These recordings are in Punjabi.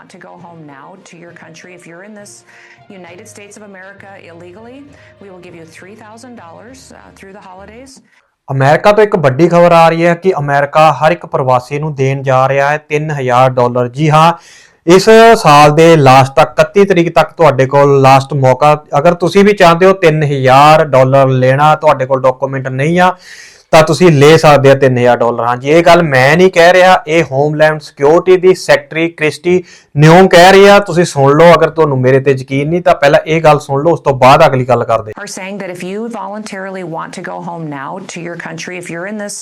want to go home now to your country, if you're in this United States of America illegally, we will give you $3,000 uh, through the holidays. America ਤੋਂ ਇੱਕ ਵੱਡੀ ਖਬਰ ਆ ਰਹੀ ਹੈ ਕਿ ਅਮਰੀਕਾ ਹਰ ਇੱਕ ਪ੍ਰਵਾਸੀ ਨੂੰ ਦੇਣ ਜਾ ਰਿਹਾ ਹੈ 3000 ਡਾਲਰ ਜੀ ਹਾਂ ਇਸ ਸਾਲ ਦੇ ਲਾਸਟ ਤੱਕ 31 ਤਰੀਕ ਤੱਕ ਤੁਹਾਡੇ ਕੋਲ ਲਾਸਟ ਮੌਕਾ ਅਗਰ ਤੁਸੀਂ ਵੀ ਚਾਹੁੰਦੇ ਹੋ 3000 ਡਾਲਰ ਲੈਣਾ ਤੁਹਾਡੇ ਕੋਲ ਡਾਕੂਮੈਂਟ ਨਹੀਂ ਆ ਤਾਂ ਤੁਸੀਂ ਲੈ ਸਕਦੇ ਆ 3000 ਡਾਲਰ ਹਾਂਜੀ ਇਹ ਗੱਲ ਮੈਂ ਨਹੀਂ ਕਹਿ ਰਿਹਾ ਇਹ ਹੋਮਲੈਂਡ ਸਿਕਿਉਰਿਟੀ ਦੀ ਸੈਕਟਰੀ ਕ੍ਰਿਸਟੀ ਨਿਊਮ ਕਹਿ ਰਹੀ ਆ ਤੁਸੀਂ ਸੁਣ ਲਓ ਅਗਰ ਤੁਹਾਨੂੰ ਮੇਰੇ ਤੇ ਯਕੀਨ ਨਹੀਂ ਤਾਂ ਪਹਿਲਾਂ ਇਹ ਗੱਲ ਸੁਣ ਲਓ ਉਸ ਤੋਂ ਬਾਅਦ ਅਗਲੀ ਗੱਲ ਕਰਦੇ Are saying that if you voluntarily want to go home now to your country, if you're in this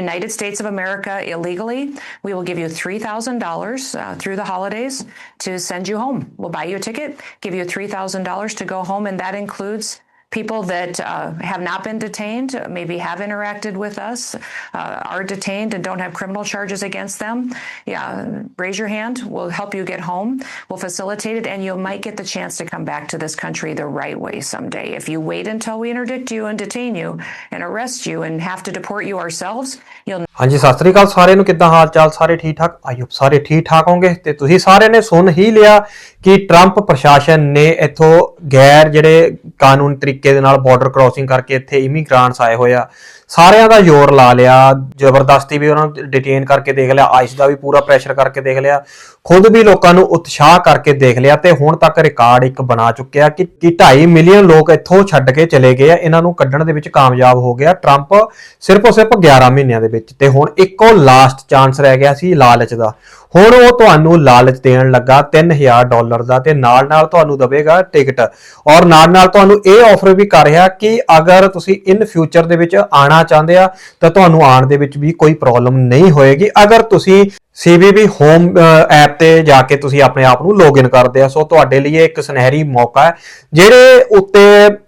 United States of America illegally, we will give you $3,000 uh, through the holidays to send you home. We'll buy you a ticket, give you $3,000 to go home, and that includes people that uh, have not been detained, maybe have interacted with us, uh, are detained and don't have criminal charges against them. Yeah, raise your hand. We'll help you get home. We'll facilitate it, and you might get the chance to come back to this country the right way someday. If you wait until we interdict you and detain you and arrest you and have to deport you ourselves, you'll ਹਾਂਜੀ ਸਤਿ ਸ੍ਰੀ ਅਕਾਲ ਸਾਰਿਆਂ ਨੂੰ ਕਿੱਦਾਂ ਹਾਲ ਚਾਲ ਸਾਰੇ ਠੀਕ ਠਾਕ ਆਇਓ ਸਾਰੇ ਠੀਕ ਠਾਕ ਹੋਵੋਗੇ ਤੇ ਤੁਸੀਂ ਸਾਰਿਆਂ ਨੇ ਸੁਣ ਹੀ ਲਿਆ ਕਿ ਟਰੰਪ ਪ੍ਰਸ਼ਾਸਨ ਨੇ ਇੱਥੋਂ ਗੈਰ ਜਿਹੜੇ ਕਾਨੂੰਨ ਤਰੀਕੇ ਦੇ ਨਾਲ ਬਾਰਡਰ ਕ੍ਰਾਸਿੰਗ ਕਰਕੇ ਇੱਥੇ ਇਮੀਗ੍ਰਾਂਟਸ ਆਏ ਹੋਏ ਆ। ਸਾਰਿਆਂ ਦਾ ਜ਼ੋਰ ਲਾ ਲਿਆ, ਜ਼ਬਰਦਸਤੀ ਵੀ ਉਹਨਾਂ ਨੂੰ ਡਿਟੇਨ ਕਰਕੇ ਦੇਖ ਲਿਆ, ਆਇਸ਼ ਦਾ ਵੀ ਪੂਰਾ ਪ੍ਰੈਸ਼ਰ ਕਰਕੇ ਦੇਖ ਲਿਆ, ਖੁਦ ਵੀ ਲੋਕਾਂ ਨੂੰ ਉਤਸ਼ਾਹ ਕਰਕੇ ਦੇਖ ਲਿਆ ਤੇ ਹੁਣ ਤੱਕ ਰਿਕਾਰਡ ਇੱਕ ਬਣਾ ਚੁੱਕਿਆ ਕਿ ਕਿ 2.5 ਮਿਲੀਅਨ ਲੋਕ ਇੱਥੋਂ ਛੱਡ ਕੇ ਚਲੇ ਗਏ ਆ, ਇਹਨਾਂ ਨੂੰ ਕੱਢਣ ਦੇ ਵਿੱਚ ਕਾਮਯਾਬ ਹੋ ਗਿਆ ਟਰੰਪ ਸਿਰਫ ਔਰ ਸਿਰਫ 11 ਮਹੀਨਿਆਂ ਦੇ ਵਿੱਚ ਤੇ ਹੁਣ ਇੱਕੋ ਲਾਸਟ ਚਾਂਸ ਰਹਿ ਗਿਆ ਸੀ ਲਾਲਚ ਦਾ। ਹੁਣ ਉਹ ਤੁਹਾਨੂੰ ਲਾਲਚ ਦੇਣ ਲੱਗਾ 3000 ਡਾਲਰ ਦਾ ਤੇ ਨਾਲ ਨਾਲ ਤੁਹਾਨੂੰ ਦਵੇਗਾ ਟਿਕਟ। ਔਰ ਨਾਲ ਨਾਲ ਤੁਹਾਨੂੰ ਇਹ ਆਫਰ ਵੀ ਕਰ ਰਿਹਾ ਕਿ ਅਗਰ ਤੁਸੀਂ ਇਨ ਫਿਊਚਰ ਦੇ ਵਿੱਚ ਆਣਾ ਚਾਹੁੰਦੇ ਆ ਤਾਂ ਤੁਹਾਨੂੰ ਆਉਣ ਦੇ ਵਿੱਚ ਵੀ ਕੋਈ ਪ੍ਰੋਬਲਮ ਨਹੀਂ ਹੋਏਗੀ। ਅਗਰ ਤੁਸੀਂ CBB ਹੋਮ ਐਪ ਤੇ ਜਾ ਕੇ ਤੁਸੀਂ ਆਪਣੇ ਆਪ ਨੂੰ ਲੌਗਇਨ ਕਰਦੇ ਆ ਸੋ ਤੁਹਾਡੇ ਲਈ ਇੱਕ ਸੁਨਹਿਰੀ ਮੌਕਾ ਹੈ ਜਿਹੜੇ ਉੱਤੇ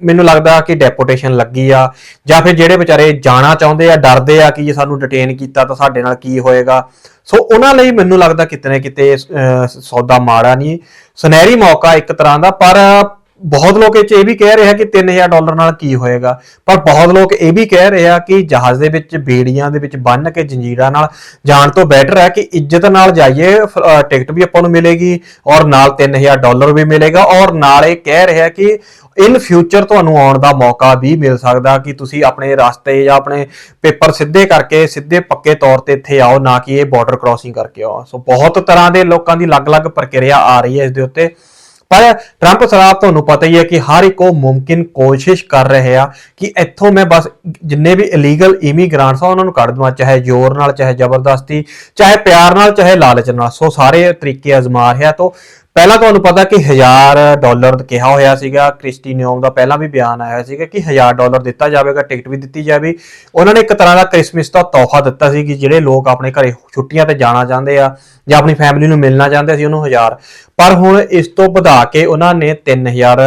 ਮੈਨੂੰ ਲੱਗਦਾ ਕਿ ਡੈਪੂਟੇਸ਼ਨ ਲੱਗੀ ਆ ਜਾਂ ਫਿਰ ਜਿਹੜੇ ਵਿਚਾਰੇ ਜਾਣਾ ਚਾਹੁੰਦੇ ਆ ਡਰਦੇ ਆ ਕਿ ਜੇ ਸਾਨੂੰ ਡਿਟੇਨ ਕੀਤਾ ਤਾਂ ਸਾਡੇ ਨਾਲ ਕੀ ਹੋਏਗਾ। ਸੋ ਉਹਨਾਂ ਲਈ ਮੈਨੂੰ ਲੱਗਦਾ ਕਿਤੇ ਨਾ ਕਿਤੇ ਅਹ, ਸੌਦਾ ਮਾੜਾ ਨਹੀਂ। ਸੁਨਹਿਰੀ ਮੌਕਾ ਇੱਕ ਤਰ੍ਹਾਂ ਦਾ ਪਰ ਬਹੁਤ ਲੋਕ ਇਹ 'ਚ ਇਹ ਵੀ ਕਹਿ ਰਹੇ ਆ ਕਿ 3000 ਡਾਲਰ ਨਾਲ ਕੀ ਹੋਏਗਾ, ਪਰ ਬਹੁਤ ਲੋਕ ਇਹ ਵੀ ਕਹਿ ਰਹੇ ਆ ਕਿ ਜਹਾਜ਼ ਦੇ ਵਿੱਚ ਬੇੜੀਆਂ ਦੇ ਵਿੱਚ ਬੰਨ ਕੇ ਜੰਜੀਰਾਂ ਨਾਲ ਜਾਣ ਤੋਂ ਬੈਟਰ ਹੈ ਕਿ ਇੱਜ਼ਤ ਨਾਲ ਜਾਈਏ, ਫ- ਟਿਕਟ ਵੀ ਆਪਾਂ ਨੂੰ ਮਿਲੇਗੀ ਔਰ ਨਾਲ 3000 ਡਾਲਰ ਵੀ ਮਿਲੇਗਾ ਔਰ ਨਾਲ ਇਹ ਕਹਿ ਰਿਹਾ ਕਿ ਇਨ ਫਿਊਚਰ ਤੁਹਾਨੂੰ ਆਉਣ ਦਾ ਮੌਕਾ ਵੀ ਮਿਲ ਸਕਦਾ ਕਿ ਤੁਸੀਂ ਆਪਣੇ ਰਸਤੇ ਜਾਂ ਆਪਣੇ ਪੇਪਰ ਸਿੱਧੇ ਕਰਕੇ, ਸਿੱਧੇ ਪੱਕੇ ਤੌਰ ਤੇ ਇੱਥੇ ਆਓ, ਨਾ ਕਿ ਇਹ ਬਾਰਡਰ ਕ੍ਰਾਸਿੰਗ ਕਰਕੇ ਆਓ। ਸੋ ਬਹੁਤ ਤਰ੍ਹਾਂ ਦੇ ਲੋਕਾਂ ਦੀ ਅਲੱਗ-ਅਲੱਗ ਪ੍ਰਕਿਰਿਆ ਆ ਰਹੀ ਹੈ ਇਸ ਦੇ ਉੱਤੇ। ਪਰ ਟਰੰਪ ਸਰਕਾਰ ਤੁਹਾਨੂੰ ਪਤਾ ਹੀ ਹੈ ਕਿ ਹਰ ਇੱਕ ਉਹ ਮੁਮਕਿਨ ਕੋਸ਼ਿਸ਼ ਕਰ ਰਹੇ ਆ ਕਿ ਇੱਥੋਂ ਮੈਂ ਬਸ ਜਿੰਨੇ ਵੀ ਇਲੀਗਲ ਇਮੀਗ੍ਰਾਂਟਸ ਆ, ਉਹਨਾਂ ਨੂੰ ਕੱਢ ਦਵਾਂ, ਚਾਹੇ ਜ਼ੋਰ ਨਾਲ, ਚਾਹੇ ਜ਼ਬਰਦਸਤੀ, ਚਾਹੇ ਪਿਆਰ ਨਾਲ, ਚਾਹੇ ਲਾਲਚ ਨਾਲ। ਸੋ ਸਾਰੇ ਤਰੀਕੇ ਅਜ਼ਮਾ ਰਿਹਾ ਤੋਂ ਪਹਿਲਾਂ ਤੁਹਾਨੂੰ ਪਤਾ ਕਿ 1000 ਡਾਲਰ ਕਿਹਾ ਹੋਇਆ ਸੀਗਾ, ਕ੍ਰਿਸਟੀ ਨਿਓਮ ਦਾ ਪਹਿਲਾਂ ਵੀ ਬਿਆਨ ਆਇਆ ਸੀਗਾ ਕਿ 1000 ਡਾਲਰ ਦਿੱਤਾ ਜਾਵੇਗਾ, ਟਿਕਟ ਵੀ ਦਿੱਤੀ ਜਾਵੇ। ਉਹਨਾਂ ਨੇ ਇੱਕ ਤਰ੍ਹਾਂ ਦਾ ਕ੍ਰਿਸਮਸ ਦਾ ਤੋਹਫਾ ਦਿੱਤਾ ਸੀ ਕਿ ਜਿਹੜੇ ਲੋਕ ਆਪਣੇ ਘਰੇ ਛੁੱਟੀਆਂ ਤੇ ਜਾਣਾ ਚਾਹੁੰਦੇ ਆ ਜਾਂ ਆਪਣੀ ਫੈਮਿਲੀ ਨੂੰ ਮਿਲਣਾ ਚਾਹੁੰਦੇ ਸੀ ਉਹਨੂੰ 1000 ਪਰ ਹੁਣ ਇਸ ਤੋਂ ਵਧਾ ਕੇ ਉਹਨਾਂ ਨੇ 3000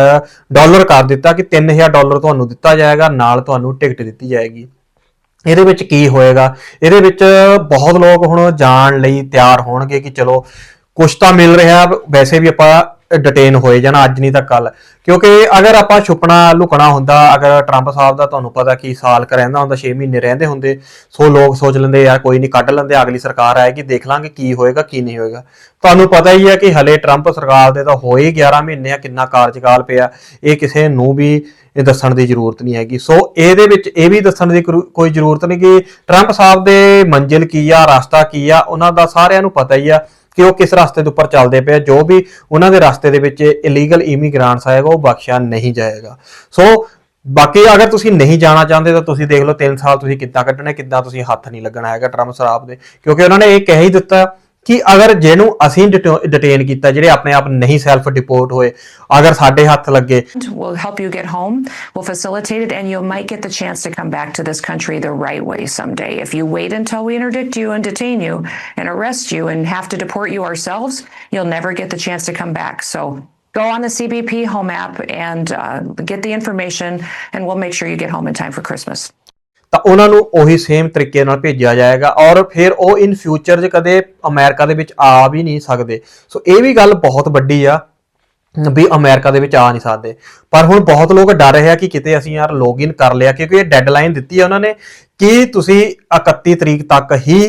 ਡਾਲਰ ਕਰ ਦਿੱਤਾ ਕਿ 3000 ਡਾਲਰ ਤੁਹਾਨੂੰ ਦਿੱਤਾ ਜਾਏਗਾ, ਨਾਲ ਤੁਹਾਨੂੰ ਟਿਕਟ ਦਿੱਤੀ ਜਾਏਗੀ। ਇਹਦੇ ਵਿੱਚ ਕੀ ਹੋਏਗਾ? ਇਹਦੇ ਵਿੱਚ ਬਹੁਤ ਲੋਕ ਹੁਣ ਜਾਣ ਲਈ ਤਿਆਰ ਹੋਣਗੇ ਕਿ ਚਲੋ ਕੁਛ ਤਾਂ ਮਿਲ ਰਿਹਾ, ਵੈਸੇ ਵੀ ਆਪਾਂ ਡਿਟੇਨ ਹੋਏ ਜਾਣਾ ਅੱਜ ਨਹੀਂ ਤਾਂ ਕੱਲ ਕਿਉਂਕਿ ਅਗਰ ਆਪਾਂ ਛੁਪਣਾ, ਲੁਕਣਾ ਹੁੰਦਾ, ਅਗਰ ਟਰੰਪ ਸਾਹਿਬ ਦਾ ਤੁਹਾਨੂੰ ਪਤਾ ਕਿ ਸਾਲ ਕ ਰਹਿੰਦਾ ਹੁੰਦਾ 6 ਮਹੀਨੇ ਰਹਿੰਦੇ ਹੁੰਦੇ, ਸੋ ਲੋਕ ਸੋਚ ਲੈਂਦੇ, ਯਾਰ ਕੋਈ ਨਹੀਂ, ਕੱਢ ਲੈਂਦੇ, ਅਗਲੀ ਸਰਕਾਰ ਆਏਗੀ, ਦੇਖ ਲਾਂਗੇ ਕੀ ਹੋਏਗਾ, ਕੀ ਨਹੀਂ ਹੋਏਗਾ। ਤੁਹਾਨੂੰ ਪਤਾ ਹੀ ਹੈ ਕਿ ਹਲੇ ਟਰੰਪ ਸਰਕਾਰ ਦੇ ਤਾਂ ਹੋਏ 11 ਮਹੀਨੇ ਆ, ਕਿੰਨਾ ਕਾਰਜਕਾਲ ਪਿਆ। ਇਹ ਕਿਸੇ ਨੂੰ ਵੀ ਇਹ ਦੱਸਣ ਦੀ ਜ਼ਰੂਰਤ ਨਹੀਂ ਹੈਗੀ। ਸੋ ਇਹਦੇ ਵਿੱਚ ਇਹ ਵੀ ਦੱਸਣ ਦੀ ਕਰੂ- ਕੋਈ ਜ਼ਰੂਰਤ ਨਹੀਂ ਕਿ ਟਰੰਪ ਸਾਹਿਬ ਦੇ ਮੰਜ਼ਿਲ ਕੀ ਆ, ਰਸਤਾ ਕੀ ਆ, ਉਹਨਾਂ ਦਾ ਸਾਰਿਆਂ ਨੂੰ ਪਤਾ ਹੀ ਆ। ਕਿ ਉਹ ਕਿਸ ਰਸਤੇ ਦੇ ਉੱਪਰ ਚੱਲਦੇ ਪਏ ਜੋ ਵੀ ਉਹਨਾਂ ਦੇ ਰਸਤੇ ਦੇ ਵਿੱਚ ਇਲੀਗਲ ਇਮੀਗ੍ਰਾਂਟਸ ਆਏਗਾ ਉਹ ਬਖਸ਼ਿਆ ਨਹੀਂ ਜਾਏਗਾ। ਸੋ ਬਾਕੀ ਅਗਰ ਤੁਸੀਂ ਨਹੀਂ ਜਾਣਾ ਚਾਹੁੰਦੇ, ਤਾਂ ਤੁਸੀਂ ਦੇਖ ਲਓ 3 ਸਾਲ ਤੁਸੀਂ ਕਿੱਦਾਂ ਕੱਢਣੇ, ਕਿੱਦਾਂ ਤੁਸੀਂ ਹੱਥ ਨਹੀਂ ਲੱਗਣਾ ਹੈਗਾ ਟਰੰਪ ਸਰਾਬ ਦੇ। ਕਿਉਂਕਿ ਉਹਨਾਂ ਨੇ ਇਹ ਕਹਿ ਹੀ ਦਿੱਤਾ ਕਿ ਅਗਰ ਜਿਹਨੂੰ ਅਸੀਂ ਡਿਟੇਨ ਕੀਤਾ ਜਿਹੜੇ ਆਪਣੇ ਆਪ ਨਹੀਂ ਸੈਲਫ ਡਿਪੋਰਟ ਹੋਏ ਅਗਰ ਸਾਡੇ ਹੱਥ ਲੱਗੇ We'll help you get home. We'll facilitate it, and you might get the chance to come back to this country the right way someday. If you wait until we interdict you and detain you and arrest you and have to deport you ourselves, you'll never get the chance to come back. So go on the CBP home app and uh, get the information, and we'll make sure you get home in time for Christmas. ਤਾਂ ਉਹਨਾਂ ਨੂੰ ਉਹੀ ਸੇਮ ਤਰੀਕੇ ਨਾਲ ਭੇਜਿਆ ਜਾਏਗਾ ਔਰ ਫਿਰ ਉਹ ਇਨ ਫਿਊਚਰ 'ਚ ਕਦੇ ਅਮਰੀਕਾ ਦੇ ਵਿੱਚ ਆ ਵੀ ਨਹੀਂ ਸਕਦੇ। ਸੋ ਇਹ ਵੀ ਗੱਲ ਬਹੁਤ ਵੱਡੀ ਆ ਵੀ ਅਮਰੀਕਾ ਦੇ ਵਿੱਚ ਆ ਨਹੀਂ ਸਕਦੇ। ਪਰ ਹੁਣ ਬਹੁਤ ਲੋਕ ਡਰ ਰਹੇ ਆ ਕਿ ਕਿਤੇ ਅਸੀਂ ਯਾਰ ਲੌਗਇਨ ਕਰ ਲਿਆ ਕਿਉਂਕਿ ਇਹ ਡੈਡਲਾਈਨ ਦਿੱਤੀ ਆ ਉਹਨਾਂ ਨੇ ਕਿ ਤੁਸੀਂ 31 ਤਰੀਕ ਤੱਕ ਹੀ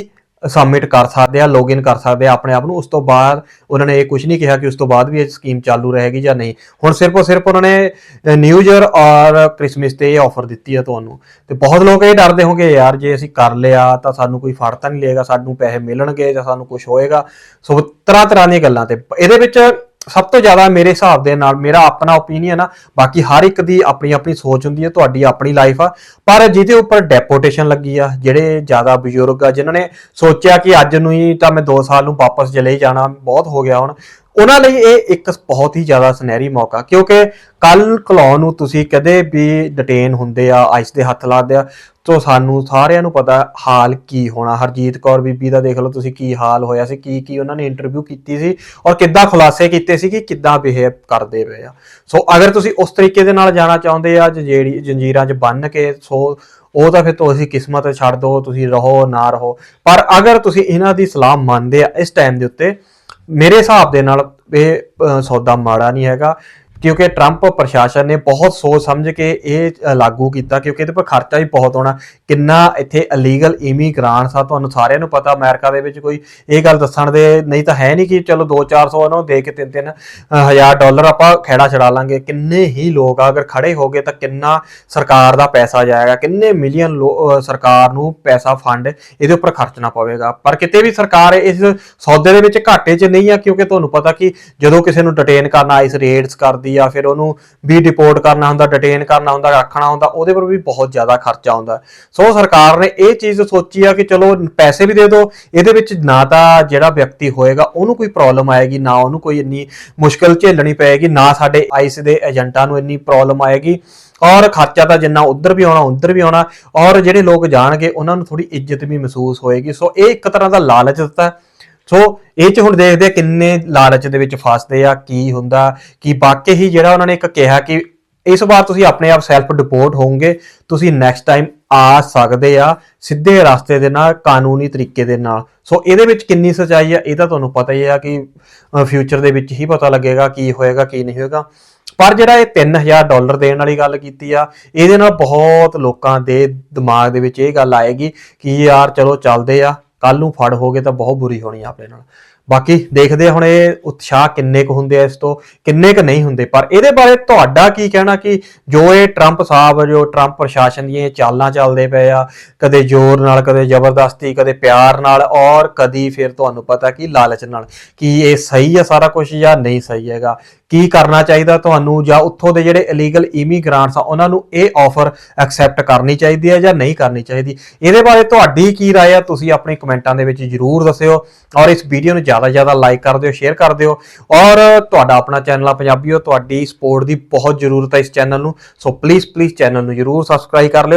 ਸਬਮਿਟ ਕਰ ਸਕਦੇ ਆ ਲੌਗਇਨ ਕਰ ਸਕਦੇ ਆ ਆਪਣੇ ਆਪ ਨੂੰ, ਉਸ ਤੋਂ ਬਾਅਦ ਉਹਨਾਂ ਨੇ ਇਹ ਕੁਝ ਨਹੀਂ ਕਿਹਾ ਕਿ ਉਸ ਤੋਂ ਬਾਅਦ ਵੀ ਇਹ ਸਕੀਮ ਚਾਲੂ ਰਹੇਗੀ ਜਾਂ ਨਹੀਂ। ਹੁਣ ਸਿਰਫ ਔਰ ਸਿਰਫ ਉਹਨਾਂ ਨੇ ਨਿਊ ਈਅਰ ਔਰ ਕ੍ਰਿਸਮਸ ਤੇ ਇਹ ਆਫਰ ਦਿੱਤੀ ਆ ਤੁਹਾਨੂੰ। ਤੇ ਬਹੁਤ ਲੋਕ ਇਹ ਡਰਦੇ ਹੋਣਗੇ, ਯਾਰ, ਜੇ ਅਸੀਂ ਕਰ ਲਿਆ ਤਾਂ ਸਾਨੂੰ ਕੋਈ ਫੜ ਤਾਂ ਨਹੀਂ ਲਏਗਾ, ਸਾਨੂੰ ਪੈਸੇ ਮਿਲਣਗੇ ਜਾਂ ਸਾਨੂੰ ਕੁਝ ਹੋਏਗਾ। ਸੋ ਤਰ੍ਹਾਂ ਤਰ੍ਹਾਂ ਦੀਆਂ ਗੱਲਾਂ ਤੇ। ਇਹਦੇ ਵਿੱਚ ਸਭ ਤੋਂ ਜ਼ਿਆਦਾ ਮੇਰੇ ਹਿਸਾਬ ਦੇ ਨਾਲ ਮੇਰਾ ਆਪਣਾ ਓਪੀਨੀਅਨ ਆ, ਬਾਕੀ ਹਰ ਇੱਕ ਦੀ ਆਪਣੀ ਆਪਣੀ ਸੋਚ ਹੁੰਦੀ ਹੈ ਤੁਹਾਡੀ ਆਪਣੀ ਲਾਈਫ ਆ। ਪਰ ਜਿਹਦੇ ਉੱਪਰ ਡੈਪੋਟੇਸ਼ਨ ਲੱਗੀ ਆ, ਜਿਹੜੇ ਜ਼ਿਆਦਾ ਬਜ਼ੁਰਗ ਆ, ਜਿਨ੍ਹਾਂ ਨੇ ਸੋਚਿਆ ਕਿ ਅੱਜ ਨੂੰ ਹੀ ਤਾਂ ਮੈਂ 2 ਸਾਲ ਨੂੰ ਵਾਪਸ ਚਲੇ ਹੀ ਜਾਣਾ, ਬਹੁਤ ਹੋ ਗਿਆ ਹੁਣ। ਉਹਨਾਂ ਲਈ ਇਹ ਇੱਕ ਬਹੁਤ ਹੀ ਜ਼ਿਆਦਾ ਸੁਨਹਿਰੀ ਮੌਕਾ, ਕਿਉਂਕਿ ਕੱਲ ਕਲਾਉ ਨੂੰ ਤੁਸੀਂ ਕਦੇ ਵੀ ਡਿਟੇਨ ਹੁੰਦੇ ਆ ਆਈਸ ਦੇ ਹੱਥ ਲਾਦੇ ਆ, ਤੋ ਸਾਨੂੰ ਸਾਰਿਆਂ ਨੂੰ ਪਤਾ ਹਾਲ ਕੀ ਹੋਣਾ। ਹਰਜੀਤ ਕੌਰ ਬੀਬੀ ਦਾ ਦੇਖ ਲਓ ਤੁਸੀਂ ਕੀ ਹਾਲ ਹੋਇਆ ਸੀ, ਕੀ ਕੀ ਉਹਨਾਂ ਨੇ ਇੰਟਰਵਿਊ ਕੀਤੀ ਸੀ ਔਰ ਕਿੱਦਾਂ ਖੁਲਾਸੇ ਕੀਤੇ ਸੀ ਕਿ ਕਿੱਦਾਂ ਬਿਹੇਵ ਕਰਦੇ ਪਏ ਆ। ਸੋ ਅਗਰ ਤੁਸੀਂ ਉਸ ਤਰੀਕੇ ਦੇ ਨਾਲ ਜਾਣਾ ਚਾਹੁੰਦੇ ਆ ਜਿਹੜੀ ਜੰਜੀਰਾਂ 'ਚ ਬੰਨ ਕੇ, ਸੋ ਉਹ ਤਾਂ ਫਿਰ ਤੁਸੀਂ ਕਿਸਮਤ ਛੱਡ ਦਿਓ ਤੁਸੀਂ ਰਹੋ ਨਾ ਰਹੋ। ਪਰ ਅਗਰ ਤੁਸੀਂ ਇਹਨਾਂ ਦੀ ਸਲਾਹ ਮੰਨਦੇ ਆ ਇਸ ਟਾਈਮ ਦੇ ਉੱਤੇ ਮੇਰੇ ਹਿਸਾਬ ਦੇ ਨਾਲ ਇਹ ਸੌਦਾ ਮਾੜਾ ਨਹੀਂ ਹੈਗਾ। ਕਿਉਂਕਿ ਟਰੰਪ ਪ੍ਰਸ਼ਾਸਨ ਨੇ ਬਹੁਤ ਸੋਚ ਸਮਝ ਕੇ ਇਹ ਲਾਗੂ ਕੀਤਾ ਕਿਉਂਕਿ ਇਹਦੇ ਪਰ ਖਰਚਾ ਵੀ ਬਹੁਤ ਆਉਣਾ ਕਿੰਨਾ ਇੱਥੇ ਇਲੀਗਲ ਇਮੀਗ੍ਰਾਂਟਸ ਆ, ਤੁਹਾਨੂੰ ਸਾਰਿਆਂ ਨੂੰ ਪਤਾ ਅਮਰੀਕਾ ਦੇ ਵਿੱਚ ਕੋਈ ਇਹ ਗੱਲ ਦੱਸਣ ਦੇ ਨਹੀਂ ਤਾਂ ਹੈ ਨਹੀਂ ਕਿ ਚਲੋ 2-400 ਉਹਨਾਂ ਨੂੰ ਦੇ ਕੇ 3-3 ਹਜ਼ਾਰ ਡਾਲਰ ਆਪਾਂ ਖੇੜਾ ਛਡਾ ਲਾਂਗੇ। ਕਿੰਨੇ ਹੀ ਲੋਕ ਆ, ਅਗਰ ਖੜੇ ਹੋ ਗਏ ਤਾਂ ਕਿੰਨਾ ਸਰਕਾਰ ਦਾ ਪੈਸਾ ਜਾਏਗਾ, ਕਿੰਨੇ ਮਿਲੀਅਨ ਸਰਕਾਰ ਨੂੰ ਪੈਸਾ ਫੰਡ ਇਹਦੇ ਉੱਪਰ ਖਰਚਣਾ ਪਵੇਗਾ। ਪਰ ਕਿਤੇ ਵੀ ਸਰਕਾਰ ਇਸ ਸੌਦੇ ਦੇ ਵਿੱਚ ਘਾਟੇ 'ਚ ਨਹੀਂ ਆ, ਕਿਉਂਕਿ ਤੁਹਾਨੂੰ ਪਤਾ ਕਿ ਜਦੋਂ ਕਿਸੇ ਨੂੰ ਡਿਟੇਨ ਕਰਨਾ, ਇਸ ਰੇਡਸ ਕਰਦੀ ਆ, ਫਿਰ ਉਹਨੂੰ ਵੀ ਡਿਪੋਰਟ ਕਰਨਾ ਹੁੰਦਾ ਡਿਟੇਨ ਕਰਨਾ ਹੁੰਦਾ, ਰੱਖਣਾ ਹੁੰਦਾ, ਉਹਦੇ ਪਰ ਵੀ ਬਹੁਤ ਜ਼ਿਆਦਾ ਖਰਚਾ ਆਉਂਦਾ ਸੋ ਸਰਕਾਰ ਨੇ ਇਹ ਚੀਜ਼ ਸੋਚੀ ਆ ਕਿ ਚਲੋ ਪੈਸੇ ਵੀ ਦੇ ਦਿਓ ਇਹਦੇ ਵਿੱਚ ਨਾ ਤਾਂ ਜਿਹੜਾ ਵਿਅਕਤੀ ਹੋਏਗਾ, ਉਹਨੂੰ ਕੋਈ ਪ੍ਰੋਬਲਮ ਆਏਗੀ, ਨਾ ਉਹਨੂੰ ਕੋਈ ਇੰਨੀ ਮੁਸ਼ਕਲ ਝੇਲਣੀ ਪਏਗੀ, ਨਾ ਸਾਡੇ ਆਈਸ ਦੇ ਏਜੰਟਾਂ ਨੂੰ ਇੰਨੀ ਪ੍ਰੋਬਲਮ ਆਏਗੀ। ਔਰ ਖਰਚਾ ਤਾਂ ਜਿੰਨਾ ਉੱਧਰ ਵੀ ਆਉਣਾ, ਉੱਧਰ ਵੀ ਆਉਣਾ, ਔਰ ਜਿਹੜੇ ਲੋਕ ਜਾਣਗੇ, ਉਹਨਾਂ ਨੂੰ ਥੋੜੀ ਇੱਜ਼ਤ ਵੀ ਮਹਿਸੂਸ ਹੋਏਗੀ। ਸੋ ਇਹ ਇੱਕ ਤਰ੍ਹਾਂ ਦਾ ਲਾਲਚ ਦਿੱਤਾ। ਸੋ ਇਹ ਚ ਹੁਣ ਦੇਖਦੇ ਕਿੰਨੇ ਲਾਲਚ ਦੇ ਵਿੱਚ ਫਸਦੇ ਆ, ਕੀ ਹੁੰਦਾ, ਕਿ ਵਾਕਈ ਹੀ ਜਿਹੜਾ ਉਹਨਾਂ ਨੇ ਇੱਕ ਕਿਹਾ ਕਿ ਇਸ ਵਾਰ ਤੁਸੀਂ ਆਪਣੇ ਆਪ ਸੈਲਫ ਡਿਪੋਰਟ ਹੋਵੋਗੇ, ਤੁਸੀਂ ਨੈਕਸਟ ਟਾਈਮ ਆ ਸਕਦੇ ਆ ਸਿੱਧੇ ਰਸਤੇ ਦੇ ਨਾਲ, ਕਾਨੂੰਨੀ ਤਰੀਕੇ ਦੇ ਨਾਲ। ਸੋ ਇਹਦੇ ਵਿੱਚ ਕਿੰਨੀ ਸਚਾਈ ਆ, ਇਹ ਤਾਂ ਤੁਹਾਨੂੰ ਪਤਾ ਹੀ ਆ ਕਿ ਫਿਊਚਰ ਦੇ ਵਿੱਚ ਹੀ ਪਤਾ ਲੱਗੇਗਾ ਕੀ ਹੋਏਗਾ, ਕੀ ਨਹੀਂ ਹੋਏਗਾ। ਪਰ ਜਿਹੜਾ ਇਹ 3000 ਡਾਲਰ ਦੇਣ ਵਾਲੀ ਗੱਲ ਕੀਤੀ ਆ, ਇਹਦੇ ਨਾਲ ਬਹੁਤ ਲੋਕਾਂ ਦੇ ਦਿਮਾਗ ਦੇ ਵਿੱਚ ਇਹ ਗੱਲ ਆਏਗੀ ਕਿ ਯਾਰ ਚਲੋ ਚੱਲਦੇ ਆ ਕੱਲ ਨੂੰ ਫੜ ਹੋਗੇ ਤਾਂ ਬਹੁਤ ਬੁਰੀ ਹੋਣੀ ਆ ਆਪਣੇ ਨਾਲ। ਬਾਕੀ ਦੇਖਦੇ ਹੁਣ ਇਹ ਉਤਸ਼ਾਹ ਕਿੰਨੇ ਕੁ ਹੁੰਦੇ ਆ ਇਸ ਤੋਂ, ਕਿੰਨੇ ਕੁ ਨਹੀਂ ਹੁੰਦੇ। ਪਰ ਇਹਦੇ ਬਾਰੇ ਤੁਹਾਡਾ ਕੀ ਕਹਿਣਾ ਕਿ ਜੋ ਇਹ ਟਰੰਪ ਸਾਹਿਬ, ਜੋ ਟਰੰਪ ਪ੍ਰਸ਼ਾਸਨ ਦੀਆਂ ਚਾਲਾਂ ਚੱਲਦੇ ਪਏ ਆ, ਕਦੇ ਜ਼ੋਰ ਨਾਲ, ਕਦੇ ਜ਼ਬਰਦਸਤੀ, ਕਦੇ ਪਿਆਰ ਨਾਲ ਔਰ ਕਦੀ ਫਿਰ ਤੁਹਾਨੂੰ ਪਤਾ ਕਿ ਲਾਲਚ ਨਾਲ, ਕਿ ਇਹ ਸਹੀ ਆ ਸਾਰਾ ਕੁਝ ਜਾਂ ਨਹੀਂ ਸਹੀ ਹੈਗਾ। ਕੀ ਕਰਨਾ ਚਾਹੀਦਾ ਤੁਹਾਨੂੰ ਜਾਂ ਉੱਥੋਂ ਦੇ ਜਿਹੜੇ ਇਲੀਗਲ ਇਮੀਗ੍ਰਾਂਟਸ ਆ ਉਹਨਾਂ ਨੂੰ ਇਹ ਆਫਰ ਐਕਸੈਪਟ ਕਰਨੀ ਚਾਹੀਦੀ ਹੈ ਜਾਂ ਨਹੀਂ ਕਰਨੀ ਚਾਹੀਦੀ ਇਹਦੇ ਬਾਰੇ ਤੁਹਾਡੀ ਕੀ رائے ਆ ਤੁਸੀਂ ਆਪਣੇ ਕਮੈਂਟਾਂ ਦੇ ਵਿੱਚ ਜਰੂਰ ਦੱਸਿਓ ਔਰ ਇਸ ਵੀਡੀਓ ਨੂੰ ਜ਼ਿਆਦਾ ਜ਼ਿਆਦਾ ਲਾਈਕ ਕਰ ਦਿਓ ਸ਼ੇਅਰ ਕਰ ਦਿਓ ਔਰ ਤੁਹਾਡਾ ਆਪਣਾ ਚੈਨਲ ਆ ਪੰਜਾਬੀਓ ਤੁਹਾਡੀ ਸਪੋਰਟ ਦੀ ਬਹੁਤ ਜ਼ਰੂਰਤ ਹੈ ਇਸ ਚੈਨਲ ਨੂੰ ਸੋ ਪਲੀਜ਼ ਪਲੀਜ਼ ਚੈਨਲ ਨੂੰ ਜਰੂਰ ਸਬਸਕ੍ਰਾਈਬ ਕਰ ਲਿਓ